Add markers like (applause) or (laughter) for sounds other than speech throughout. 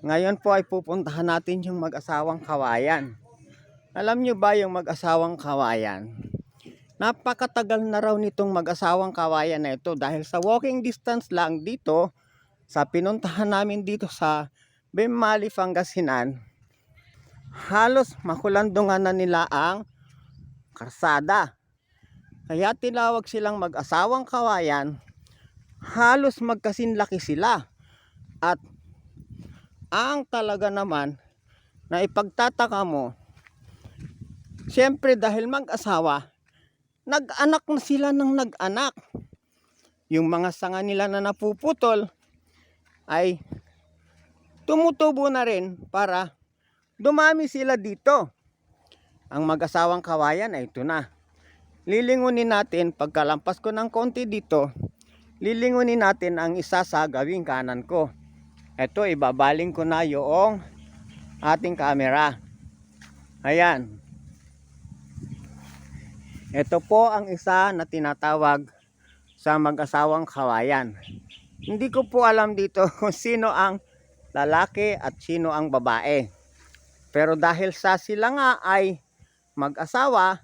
Ngayon po ay pupuntahan natin yung mag-asawang kawayan. Alam nyo ba yung mag-asawang kawayan? Napakatagal na raw nitong mag-asawang kawayan na ito dahil sa walking distance lang dito sa pinuntahan namin dito sa Bemali, Pangasinan. Halos makulandungan na nila ang karsada. Kaya tinawag silang mag-asawang kawayan. Halos magkasinlaki sila. At ang talaga naman na ipagtataka mo, siyempre dahil mag-asawa, nag-anak na sila ng nag-anak. Yung mga sanga nila na napuputol ay tumutubo na rin para dumami sila dito. Ang mag-asawang kawayan ay ito na. Lilingunin natin, pagkalampas ko ng konti dito, lilingunin natin ang isa sa gawing kanan ko. Ito, ibabaling ko na yung ating camera. Ayan. Ito po ang isa na tinatawag sa mag-asawang kawayan. Hindi ko po alam dito (laughs) kung sino ang lalaki at sino ang babae. Pero dahil sa sila nga ay mag-asawa,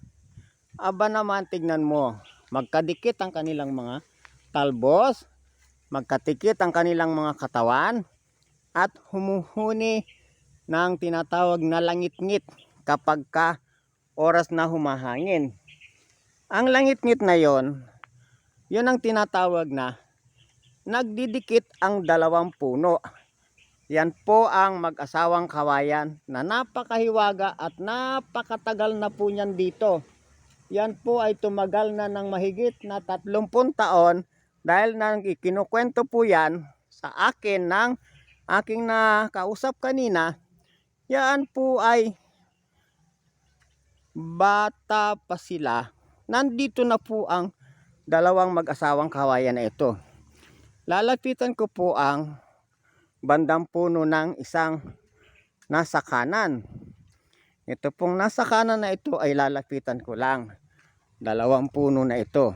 aba naman tignan mo, magkadikit ang kanilang mga talbos, magkatikit ang kanilang mga katawan, at humuhuni ng tinatawag na langit-ngit kapag ka oras na humahangin. Ang langit-ngit na yon, yun ang tinatawag na nagdidikit ang dalawang puno. Yan po ang mag-asawang kawayan na napakahiwaga at napakatagal na po niyan dito. Yan po ay tumagal na ng mahigit na 30 taon dahil nang ikinukwento po yan sa akin ng aking nakausap kanina. Yan po ay bata pa sila. Nandito na po ang dalawang mag-asawang kawayan na ito. Lalapitan ko po ang bandang puno ng isang nasa kanan. Ito pong nasa kanan na ito ay lalapitan ko lang. Dalawang puno na ito.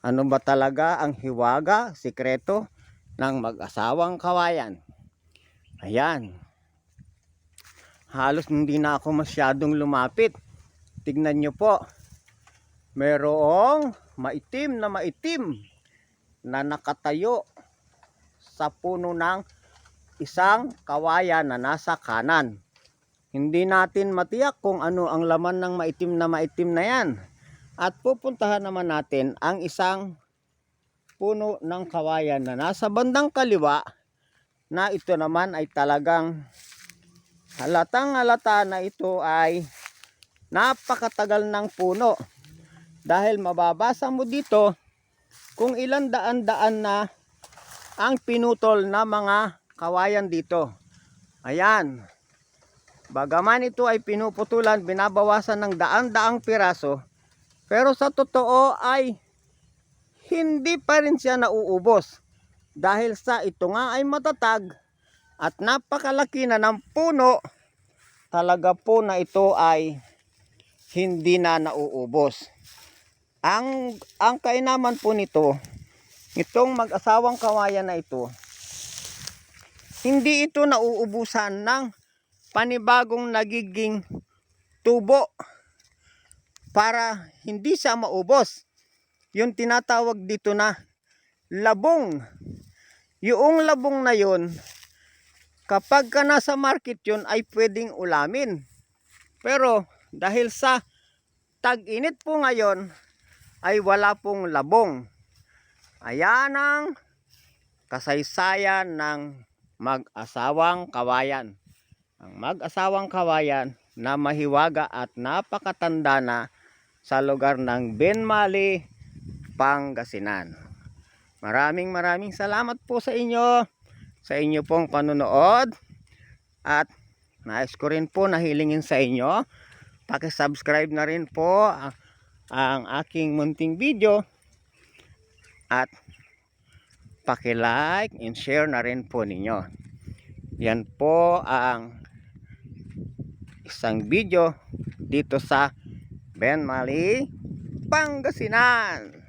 Ano ba talaga ang hiwaga, sikreto ng mag-asawang kawayan? Ayan. Halos hindi na ako masyadong lumapit. Tignan nyo po. Merong maitim na maitim na nakatayo sa puno ng isang kawayan na nasa kanan. Hindi natin matiyak kung ano ang laman ng maitim na maitim na yan. At pupuntahan naman natin ang isang puno ng kawayan na nasa bandang kaliwa na ito naman ay talagang halatang halata na ito ay napakatagal ng puno. Dahil mababasa mo dito kung ilan daan-daan na ang pinutol na mga kawayan dito. Ayan. Bagaman ito ay pinuputulan, binabawasan ng daan-daang piraso, pero sa totoo ay hindi pa rin siya nauubos. Dahil sa ito nga ay matatag at napakalaki na ng puno, talaga po na ito ay hindi na nauubos. Ang, ang kainaman po nito, itong mag-asawang kawayan na ito, hindi ito nauubusan ng panibagong nagiging tubo para hindi siya maubos. Yung tinatawag dito na labong. Yung labong na yon, kapag ka nasa market yun ay pwedeng ulamin. Pero dahil sa tag-init po ngayon ay wala pong labong. Ayan ang kasaysayan ng mag-asawang kawayan. Ang mag-asawang kawayan na mahiwaga at napakatanda na sa lugar ng Benmali, Pangasinan. Maraming maraming salamat po sa inyo sa inyo pong panonood at nais ko rin po na hilingin sa inyo paki-subscribe na rin po ang, aking munting video at paki-like and share na rin po ninyo. Yan po ang isang video dito sa Benmali, Pangasinan.